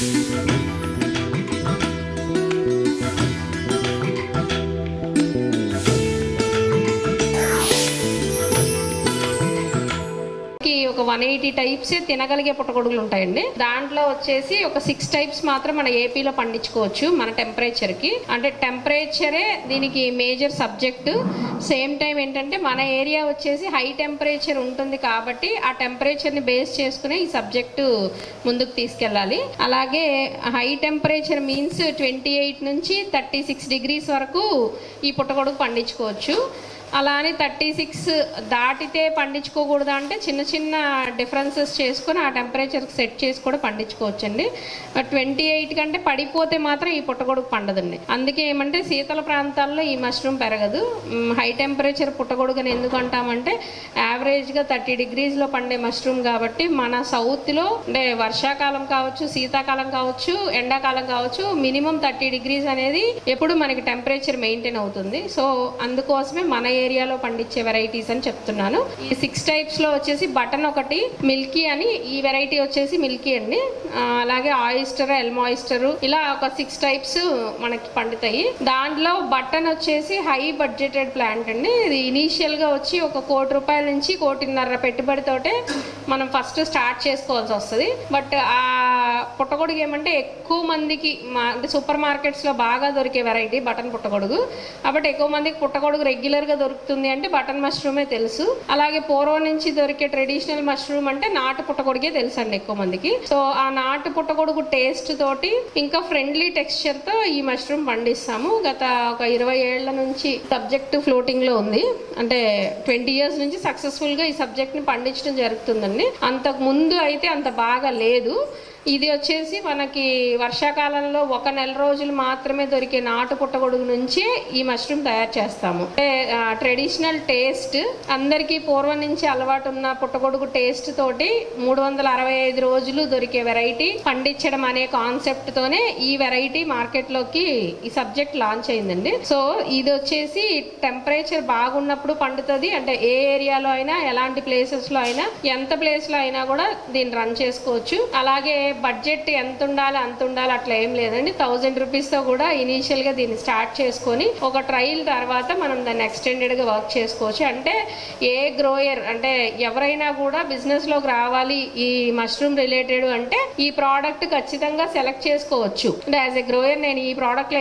Thank you. ఒక one eighty types తినగలిగే పుట్టగొడుగులు ఉంటాయండి. దాంట్లో వచ్చేసి ఒక సిక్స్ టైప్స్ మాత్రం మన ఏపీలో పండించుకోవచ్చు మన టెంపరేచర్కి. అంటే టెంపరేచరే దీనికి మేజర్ సబ్జెక్ట్ సేమ్ టైం ఏంటంటే మన ఏరియా వచ్చేసి హై టెంపరేచర్ ఉంటుంది కాబట్టి ఆ టెంపరేచర్ని బేస్ చేసుకుని ఈ సబ్జెక్టు ముందుకు తీసుకెళ్ళాలి. అలాగే high temperature means twenty eight నుంచి థర్టీ సిక్స్ డిగ్రీస్ వరకు ఈ పుట్టగొడుగు పండించుకోవచ్చు. అలా అని థర్టీ సిక్స్ దాటితే పండించుకోకూడదు అంటే చిన్న చిన్న డిఫరెన్సెస్ చేసుకొని ఆ టెంపరేచర్కి సెట్ చేసి కూడా పండించుకోవచ్చండి. ట్వంటీ ఎయిట్ కంటే పడిపోతే మాత్రం ఈ పుట్టగొడుగు పండదండి. అందుకే ఏమంటే శీతల ప్రాంతాల్లో ఈ మష్రూమ్ పెరగదు. హై టెంపరేచర్ పుట్టగొడుగుని ఎందుకు అంటామంటే యావరేజ్గా థర్టీ డిగ్రీస్లో పండే మష్రూమ్ కాబట్టి మన సౌత్లో అంటే వర్షాకాలం కావచ్చు శీతాకాలం కావచ్చు ఎండాకాలం కావచ్చు మినిమం థర్టీ డిగ్రీస్ అనేది ఎప్పుడు మనకి టెంపరేచర్ మెయింటైన్ అవుతుంది. సో అందుకోసమే మన ఏరియాలో పండించే వెరైటీస్ అని చెప్తున్నాను. ఈ సిక్స్ టైప్స్లో వచ్చేసి బటన్ ఒకటి మిల్కీ అని ఈ వెరైటీ వచ్చేసి మిల్కీ అండి. అలాగే ఆయిస్టర్ ఎల్మాయిస్టర్ ఇలా ఒక సిక్స్ టైప్స్ మనకి పండుతాయి. దాంట్లో బటన్ వచ్చేసి హై బడ్జెటెడ్ ప్లాంట్ అండి. ఇది ఇనీషియల్గా వచ్చి ఒక కోటి రూపాయల నుంచి కోటిన్నర పెట్టుబడితోటే మనం ఫస్ట్ స్టార్ట్ చేసుకోవాల్సి వస్తుంది. బట్ ఆ పుట్టగొడుగు ఏమంటే ఎక్కువ మందికి మా అంటే సూపర్ మార్కెట్స్లో బాగా దొరికే వెరైటీ బటన్ పుట్టగొడుగు. కాబట్టి ఎక్కువ మందికి పుట్టగొడుగు రెగ్యులర్గా దొరుకుతుంది అంటే బటన్ మష్రూమే తెలుసు. అలాగే పూర్వం నుంచి దొరికే ట్రెడిషనల్ మష్రూమ్ అంటే నాటు పుట్టగొడుగే తెలుసు అండి ఎక్కువ మందికి. సో ఆ నాటు పుట్టగొడుగు టేస్ట్ తోటి ఇంకా ఫ్రెండ్లీ టెక్స్చర్తో ఈ మష్రూమ్ పండిస్తాము. గత ఒక ఇరవై ఏళ్ళ నుంచి సబ్జెక్ట్ ఫ్లోటింగ్లో ఉంది. అంటే ట్వంటీ ఇయర్స్ నుంచి సక్సెస్ఫుల్గా ఈ సబ్జెక్ట్ని పండించడం జరుగుతుందండి. అంతకు ముందు అయితే అంత బాగా లేదు. ఇది వచ్చేసి మనకి వర్షాకాలంలో ఒక నెల రోజులు మాత్రమే దొరికే నాటు పుట్టగొడుగు నుంచి ఈ మష్రూమ్ తయారు చేస్తాము. ట్రెడిషనల్ టేస్ట్ అందరికీ పూర్వం నుంచి అలవాటు ఉన్న పుట్టగొడుగు టేస్ట్ తోటి మూడు వందల అరవై ఐదు రోజులు దొరికే వెరైటీ పండించడం అనే కాన్సెప్ట్ తోనే ఈ వెరైటీ మార్కెట్లోకి ఈ సబ్జెక్ట్ లాంచ్ అయిందండి. సో ఇది వచ్చేసి టెంపరేచర్ బాగున్నప్పుడు పండుతుంది. అంటే ఏ ఏరియాలో అయినా ఎలాంటి ప్లేసెస్లో అయినా ఎంత ప్లేస్లో అయినా కూడా దీన్ని రన్ చేసుకోవచ్చు. అలాగే బడ్జెట్ ఎంత ఉండాలి అంత ఉండాలి అట్లా ఏం లేదండి. థౌజండ్ రూపీస్తో కూడా ఇనీషియల్గా దీన్ని స్టార్ట్ చేసుకొని ఒక ట్రయల్ తర్వాత మనం దాన్ని ఎక్స్టెండెడ్గా వర్క్ చేసుకోవచ్చు. అంటే ఏ గ్రోయర్ అంటే ఎవరైనా కూడా బిజినెస్లోకి రావాలి ఈ మష్రూమ్ రిలేటెడ్ అంటే ఈ ప్రోడక్ట్ ఖచ్చితంగా సెలెక్ట్ చేసుకోవచ్చు. అంటే యాజ్ ఎ గ్రోయర్ నేను ఈ ప్రోడక్ట్లో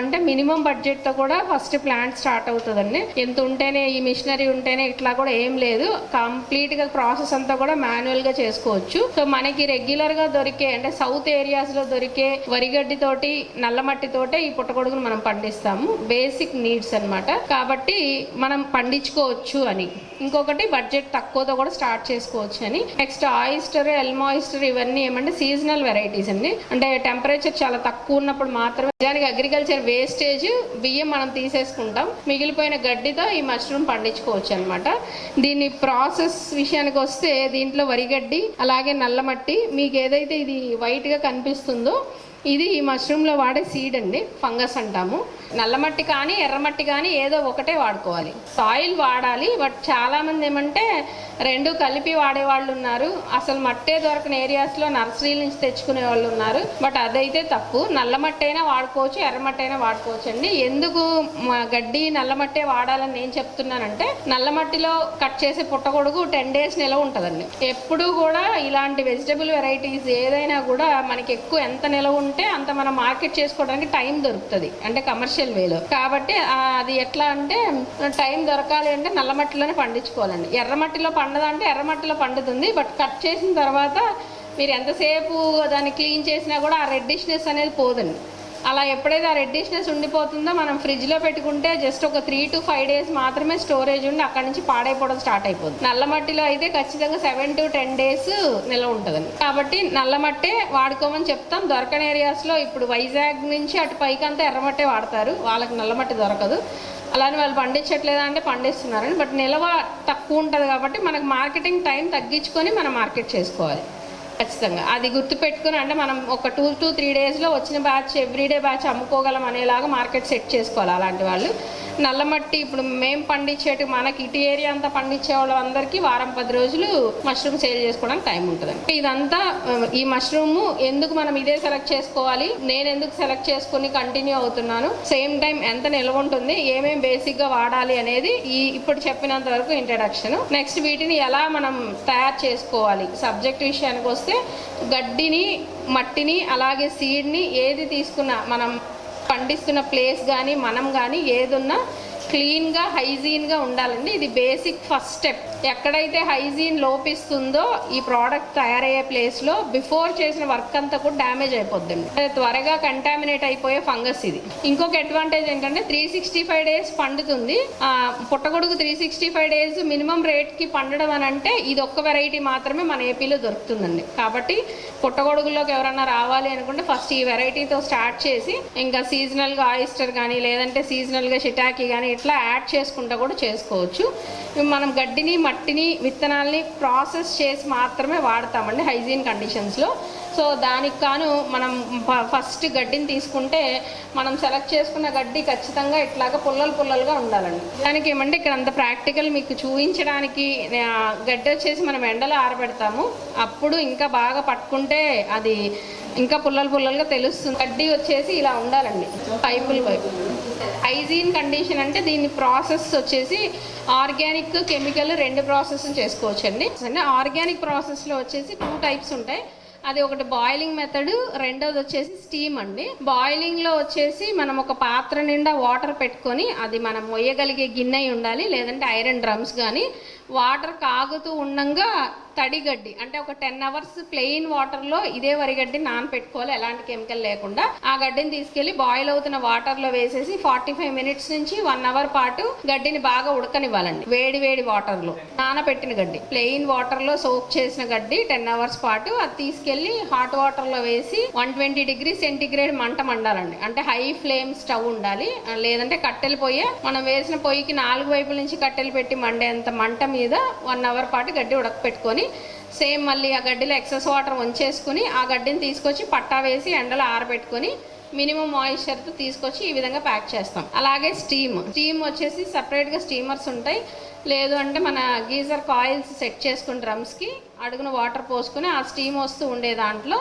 అంటే మినిమం బడ్జెట్తో కూడా ఫస్ట్ ప్లాంట్ స్టార్ట్ అవుతుందండి. ఎంత ఉంటేనే ఈ మిషనరీ ఉంటేనే ఇట్లా కూడా ఏం లేదు. కంప్లీట్గా ప్రాసెస్ అంతా కూడా మాన్యువల్గా చేసుకోవచ్చు. సో మనకి రెగ్యులర్గా దొరికే అంటే సౌత్ ఏరియాస్లో దొరికే వరిగడ్డి తోటి నల్ల మట్టి తోటే ఈ పుట్టగొడుగును మనం పండిస్తాము. బేసిక్ నీడ్స్ అన్నమాట. కాబట్టి మనం పండించుకోవచ్చు అని. ఇంకొకటి బడ్జెట్ తక్కువతో కూడా స్టార్ట్ చేసుకోవచ్చు అని. నెక్స్ట్ ఆయిస్టర్ ఎల్మాయిస్టర్ ఇవన్నీ ఏమంటే సీజనల్ వెరైటీస్ అండి. అంటే టెంపరేచర్ చాలా తక్కువ ఉన్నప్పుడు మాత్రమే దానికి అగ్రికల్చర్ వేస్టేజ్ బియ్యం మనం తీసేసుకుంటాం. మిగిలిపోయిన గడ్డితో ఈ మష్రూమ్ పండించుకోవచ్చు అనమాట దీని ప్రాసెస్ విషయానికి వస్తే దీంట్లో వరిగడ్డి అలాగే నల్లమట్టి మీకు ఏదైతే ఇది వైట్గా కనిపిస్తుందో ఇది ఈ మష్రూమ్లో వాడే సీడ్ అండి ఫంగస్ అంటాము. నల్లమట్టి కానీ ఎర్రమట్టి కానీ ఏదో ఒకటే వాడుకోవాలి. సాయిల్ వాడాలి బట్ చాలామంది ఏమంటే రెండు కలిపి వాడే వాళ్ళు ఉన్నారు. అసలు మట్టే దొరకని ఏరియాస్లో నర్సరీ నర్సరీల నుంచి తెచ్చుకునే వాళ్ళు ఉన్నారు. బట్ అదైతే తప్పు. నల్లమట్టి అయినా వాడుకోవచ్చు ఎర్రమట్టి అయినా వాడుకోవచ్చు అండి. ఎందుకు గడ్డి నల్లమట్టే వాడాలని నేను చెప్తున్నానంటే నల్లమట్టిలో కట్ చేసే పుట్టగొడుగు టెన్ డేస్ నిలవ ఉంటుందండి. ఎప్పుడు కూడా ఇలాంటి వెజిటబుల్ వెరైటీస్ ఏదైనా కూడా మనకి ఎక్కువ ఎంత నిలవ ఉంటే అంత మనం మార్కెట్ చేసుకోవడానికి టైం దొరుకుతుంది. అంటే కమర్షియల్ వేలో కాబట్టి అది ఎట్లా అంటే టైం దొరకాలి అంటే నల్లమట్టిలోనే పండించుకోవాలండి. ఎర్రమట్టిలో పండదంటే ఎర్రమట్టిలో పండుతుంది. బట్ కట్ చేసిన తర్వాత మీరు ఎంతసేపు దాన్ని క్లీన్ చేసినా కూడా ఆ రెడ్డిష్నెస్ అనేది పోదండి. అలా ఎప్పుడైతే ఆ రెడ్డిష్నెస్ ఉండిపోతుందో మనం ఫ్రిడ్జ్లో పెట్టుకుంటే జస్ట్ ఒక త్రీ టు ఫైవ్ డేస్ మాత్రమే స్టోరేజ్ ఉండి అక్కడ నుంచి పాడైపోవడం స్టార్ట్ అయిపోతుంది నల్ల మట్టిలో అయితే ఖచ్చితంగా సెవెన్ టు టెన్ డేస్ నిల్వ ఉంటుంది కాబట్టి నల్ల మట్టే వాడుకోమని చెప్తాం. దొరకని ఏరియాస్లో ఇప్పుడు వైజాగ్ నుంచి అటు పైకంతా ఎర్రమట్టే వాడతారు. వాళ్ళకి నల్ల మట్టి దొరకదు. అలానే వాళ్ళు పండించట్లేదా అంటే పండిస్తున్నారని బట్ నిల్వ తక్కువ ఉంటుంది కాబట్టి మనకు మార్కెటింగ్ టైం తగ్గించుకొని మనం మార్కెట్ చేసుకోవాలి. ఖచ్చితంగా. అది గుర్తు పెట్టుకుని అంటే మనం ఒక టూ టు త్రీ డేస్లో వచ్చిన బ్యాచ్ ఎవ్రీడే బ్యాచ్ అమ్ముకోగలం అనేలాగా మార్కెట్ సెట్ చేసుకోవాలి అలాంటి వాళ్ళు. నల్లమట్టి ఇప్పుడు మేము పండించేటి మనకి ఇటు ఏరియా అంతా పండించే వాళ్ళందరికీ వారం పది రోజులు మష్రూమ్ సేల్ చేసుకోవడానికి టైం ఉంటుంది ఇదంతా ఈ మష్రూమ్ ఎందుకు మనం ఇదే సెలెక్ట్ చేసుకోవాలి నేను ఎందుకు సెలెక్ట్ చేసుకుని కంటిన్యూ అవుతున్నాను సేమ్ టైం ఎంత నిల్వ ఉంటుంది ఏమేం బేసిక్గా వాడాలి అనేది ఈ ఇప్పుడు చెప్పినంత వరకు ఇంట్రడక్షన్. నెక్స్ట్ వీటిని ఎలా మనం తయారు చేసుకోవాలి సబ్జెక్ట్ విషయానికి వస్తే గడ్డిని మట్టిని అలాగే సీడ్ని ఏది తీసుకున్నా మనం పండిస్తున్న ప్లేస్ కానీ మనం కానీ ఏదున్నా క్లీన్గా హైజీన్గా ఉండాలండి. ఇది బేసిక్ ఫస్ట్ స్టెప్ ఎక్కడైతే హైజీన్ లోపిస్తుందో ఈ ప్రోడక్ట్ తయారయ్యే ప్లేస్లో బిఫోర్ చేసిన వర్క్ అంతా కూడా డ్యామేజ్ అయిపోద్దండి. త్వరగా కంటామినేట్ అయిపోయే ఫంగస్ ఇది. ఇంకొక అడ్వాంటేజ్ ఏంటంటే త్రీ సిక్స్టీ ఫైవ్ డేస్ పండుతుంది పుట్టగొడుగు three sixty five days minimum రేట్కి పండడం అని అంటే ఇది ఒక్క వెరైటీ మాత్రమే మన ఏపీలో దొరుకుతుందండి. కాబట్టి పుట్టగొడుగులోకి ఎవరన్నా రావాలి అనుకుంటే ఫస్ట్ ఈ వెరైటీతో స్టార్ట్ చేసి ఇంకా సీజనల్గా ఆయిస్టర్ కానీ లేదంటే సీజనల్గా షిటాకి కానీ ఇట్లా యాడ్ చేసుకుంటా కూడా చేసుకోవచ్చు. మనం గడ్డిని మట్టిని విత్తనాల్ని ప్రాసెస్ చేసి మాత్రమే వాడతామండి హైజీన్ కండిషన్స్లో. సో దానికి కాను మనం ఫస్ట్ గడ్డిని తీసుకుంటే మనం సెలెక్ట్ చేసుకున్న గడ్డి ఖచ్చితంగా ఇట్లాగా పుల్లలు పుల్లలుగా ఉండాలండి. దానికి ఏమంటే ఇక్కడ అంత ప్రాక్టికల్ మీకు చూపించడానికి గడ్డి వచ్చేసి మనం ఎండలో ఆరబెడతాము. అప్పుడు ఇంకా బాగా పట్టుకుంటే అది ఇంకా పుల్లలు పుల్లలుగా తెలుస్తుంది. గడ్డి వచ్చేసి ఇలా ఉండాలండి పైపులు పైపులు హైజీన్ కండిషన్ అంటే దీని ప్రాసెస్ వచ్చేసి ఆర్గానిక్ కెమికల్ రెండు ప్రాసెస్ చేసుకోవచ్చు అండి అంటే ఆర్గానిక్ ప్రాసెస్లో వచ్చేసి టూ టైప్స్ ఉంటాయి. అది ఒకటి బాయిలింగ్ మెథడ్ రెండోది వచ్చేసి స్టీమ్ అండి. బాయిలింగ్లో వచ్చేసి మనం ఒక పాత్ర నిండా వాటర్ పెట్టుకొని అది మనం మొయ్యగలిగే గిన్నె అయి ఉండాలి లేదంటే ఐరన్ డ్రమ్స్ కానీ వాటర్ కాగుతూ ఉండంగా తడి గడ్డి అంటే ఒక టెన్ అవర్స్ ప్లెయిన్ వాటర్లో ఇదే వరిగడ్డి నానపెట్టుకోవాలి. ఎలాంటి కెమికల్ లేకుండా. ఆ గడ్డిని తీసుకెళ్ళి బాయిల్ అవుతున్న వాటర్లో వేసేసి ఫార్టీ ఫైవ్ మినిట్స్ నుంచి వన్ అవర్ పాటు గడ్డిని బాగా ఉడకనివ్వాలండి. వేడి వేడి వాటర్లో. నానబెట్టిన గడ్డి. ప్లెయిన్ వాటర్లో సోప్ చేసిన గడ్డి టెన్ అవర్స్ పాటు అది తీసుకెళ్ళి హాట్ వాటర్లో వేసి వన్ ట్వంటీ డిగ్రీ సెంటిగ్రేడ్ మంట మండాలండి. అంటే హై ఫ్లేమ్ స్టవ్ ఉండాలి. లేదంటే కట్టెలు పోయే మనం వేసిన పొయ్యికి నాలుగు వైపుల నుంచి కట్టెలు పెట్టి మండేంత మంట మీద వన్ అవర్ పాటు గడ్డి ఉడకపెట్టుకొని సేమ్ మళ్ళీ ఆ గడ్డిలో ఎక్సెస్ వాటర్ వంచేసుకుని ఆ గడ్డిని తీసుకొచ్చి పట్టా వేసి ఎండలో ఆరబెట్టుకొని మినిమం మాయిశ్చర్తో తీసుకొచ్చి ఈ విధంగా ప్యాక్ చేస్తాం. అలాగే స్టీమ్. స్టీమ్ వచ్చేసి సపరేట్గా స్టీమర్స్ ఉంటాయి. లేదు అంటే మన గీజర్ కాయిల్స్ సెట్ చేసుకుని డ్రమ్స్కి అడుగున వాటర్ పోసుకుని ఆ స్టీమ్ వస్తూ ఉండే దాంట్లో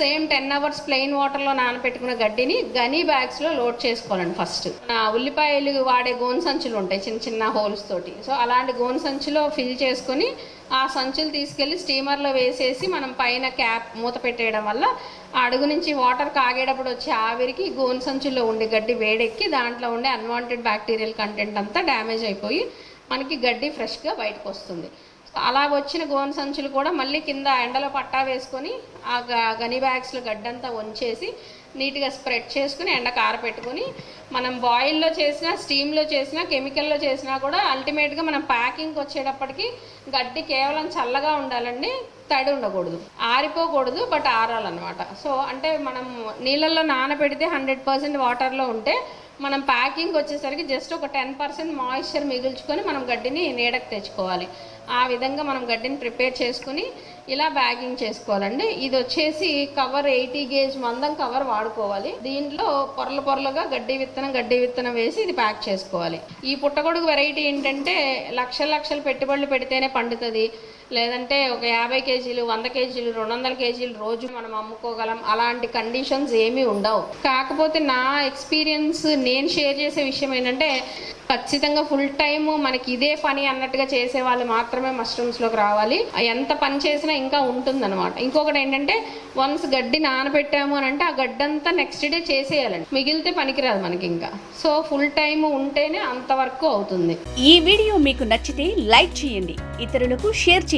సేమ్ టెన్ అవర్స్ ప్లెయిన్ వాటర్లో నానబెట్టుకున్న గడ్డిని గనీ బ్యాగ్స్లో లోడ్ చేసుకోవాలండి ఫస్ట్ ఉల్లిపాయలు వాడే గోను సంచులు ఉంటాయి చిన్న చిన్న హోల్స్ తోటి. సో అలాంటి గోను సంచిలో ఫిల్ చేసుకొని ఆ సంచులు తీసుకెళ్ళి స్టీమర్లో వేసేసి మనం పైన క్యాప్ మూత పెట్టేయడం వల్ల ఆ అడుగు నుంచి వాటర్ కాగేటప్పుడు వచ్చే ఆవిరికి గోను సంచుల్లో ఉండే గడ్డి వేడెక్కి దాంట్లో ఉండే అన్వాంటెడ్ బ్యాక్టీరియల్ కంటెంట్ అంతా డ్యామేజ్ అయిపోయి మనకి గడ్డి ఫ్రెష్గా బయటకు వస్తుంది. అలా వచ్చిన గోను సంచులు కూడా మళ్ళీ కింద ఎండలో పట్టా వేసుకొని ఆ గ- గని బ్యాగ్స్లో గడ్డంతా వంచేసి నీట్గా స్ప్రెడ్ చేసుకుని ఎండకు ఆరబెట్టుకొని మనం బాయిల్లో చేసినా స్టీమ్లో చేసినా కెమికల్లో చేసినా కూడా అల్టిమేట్గా మనం ప్యాకింగ్కి వచ్చేటప్పటికి గడ్డి కేవలం చల్లగా ఉండాలండి తడి ఉండకూడదు. ఆరిపోకూడదు బట్ ఆరాలన్నమాట. సో అంటే మనం నీళ్ళల్లో నానబెడితే హండ్రెడ్ పర్సెంట్ వాటర్లో ఉంటే మనం ప్యాకింగ్ వచ్చేసరికి జస్ట్ ఒక టెన్ పర్సెంట్ మాయిశ్చర్ మిగుల్చుకొని మనం గడ్డిని నీడకు తెచ్చుకోవాలి. ఆ విధంగా మనం గడ్డిని ప్రిపేర్ చేసుకుని ఇలా బ్యాగింగ్ చేసుకోవాలండి. ఇది వచ్చేసి కవర్ ఎయిటీ గేజ్ మందం కవర్ వాడుకోవాలి. దీంట్లో పొరలు పొరలుగా గడ్డి విత్తనం గడ్డి విత్తనం వేసి ఇది ప్యాక్ చేసుకోవాలి. ఈ పుట్టగొడుగు వెరైటీ ఏంటంటే లక్షల లక్షలు పెట్టుబడులు పెడితేనే పండుతుంది. లేదంటే ఒక యాభై కేజీలు వంద కేజీలు రెండు వందల కేజీలు రోజు మనం అమ్ముకోగలం. అలాంటి కండిషన్స్ ఏమీ ఉండవు. కాకపోతే నా ఎక్స్పీరియన్స్ నేను షేర్ చేసే విషయం ఏంటంటే ఖచ్చితంగా ఫుల్ టైం మనకి ఇదే పని అన్నట్టుగా చేసే వాళ్ళు మాత్రమే మష్రూమ్స్లోకి రావాలి. ఎంత పని చేసినా ఇంకా ఉంటుందన్నమాట. ఇంకొకటి ఏంటంటే వన్స్ గడ్డి నానబెట్టాము అని అంటే ఆ గడ్డంతా నెక్స్ట్ డే చేసేయాలండి. మిగిలితే పనికిరాదు మనకి ఇంకా. సో ఫుల్ టైమ్ ఉంటేనే అంతవరకు అవుతుంది. ఈ వీడియో మీకు నచ్చితే లైక్ చేయండి. ఇతరులకు షేర్ చేయండి.